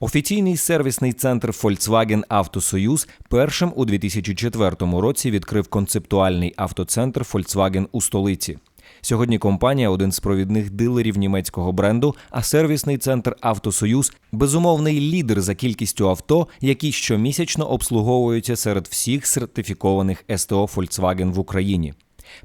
Офіційний сервісний центр Volkswagen Автосоюз першим у 2004 році відкрив концептуальний автоцентр Volkswagen у столиці. Сьогодні компанія один з провідних дилерів німецького бренду, а сервісний центр Автосоюз безумовний лідер за кількістю авто, які щомісячно обслуговуються серед всіх сертифікованих СТО Volkswagen в Україні.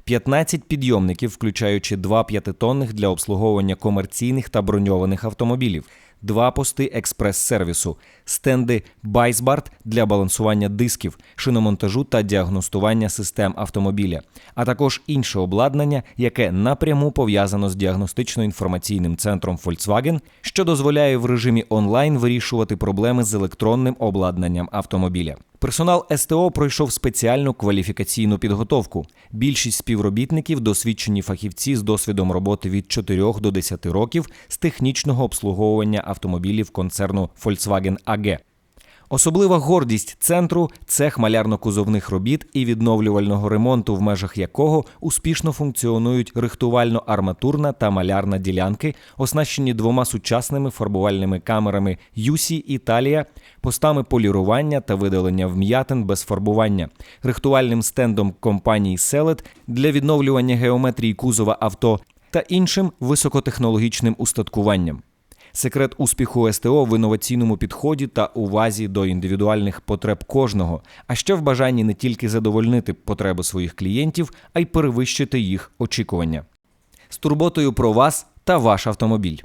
15 підйомників, включаючи два п'ятитонних для обслуговування комерційних та броньованих автомобілів, два пости експрес-сервісу, стенди Байсбард для балансування дисків, шиномонтажу та діагностування систем автомобіля, а також інше обладнання, яке напряму пов'язано з діагностично-інформаційним центром Volkswagen, що дозволяє в режимі онлайн вирішувати проблеми з електронним обладнанням автомобіля. Персонал СТО пройшов спеціальну кваліфікаційну підготовку. Більшість співробітників досвідчені фахівці з досвідом роботи від 4 до 10 років з технічного обслуговування автомобілів концерну Volkswagen AG. Особлива гордість центру цех малярно-кузовних робіт і відновлювального ремонту, в межах якого успішно функціонують рихтувально-арматурна та малярна ділянки, оснащені двома сучасними фарбувальними камерами UC Італія, постами полірування та видалення вм'ятин без фарбування, рихтувальним стендом компанії Селет для відновлювання геометрії кузова авто та іншим високотехнологічним устаткуванням. Секрет успіху СТО в інноваційному підході та увазі до індивідуальних потреб кожного, а ще в бажанні не тільки задовольнити потреби своїх клієнтів, а й перевищити їх очікування. З турботою про вас та ваш автомобіль.